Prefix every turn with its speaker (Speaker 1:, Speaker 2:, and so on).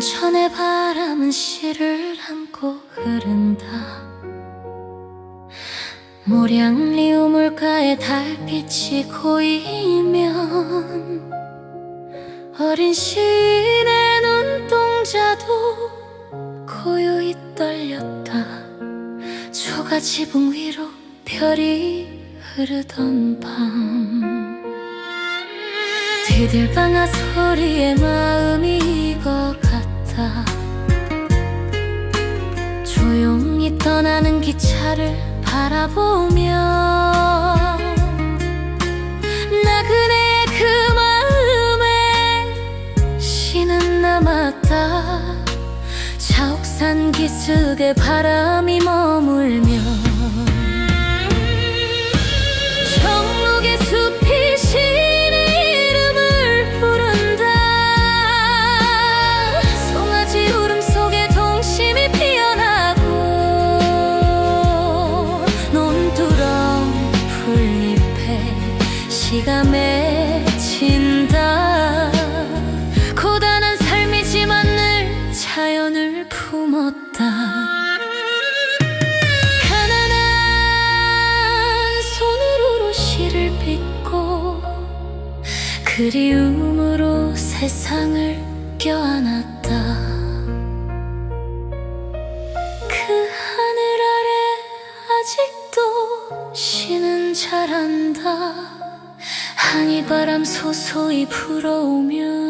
Speaker 1: 천의 바람은 실을 안고 흐른다. 모량리 우물가에 달빛이 고이면 어린 시인의 초가 지붕 위로 별이 흐르던 밤. 디딜방아 소리에 마음이 익어갔다. 조용히 떠나는 기차를 바라보며 자옥산 기슭에 바람이 머물며 정록의 숲이 신의 이름을 부른다. 송아지 울음 속에 동심이 피어나고 논두렁 풀잎에 시가 맺 품었다 가난한 손으로 시를 빚고 그리움으로 세상을 껴안았다. 그 하늘 아래 아직도 시는 자란다. 항이 바람 소소히 불어오며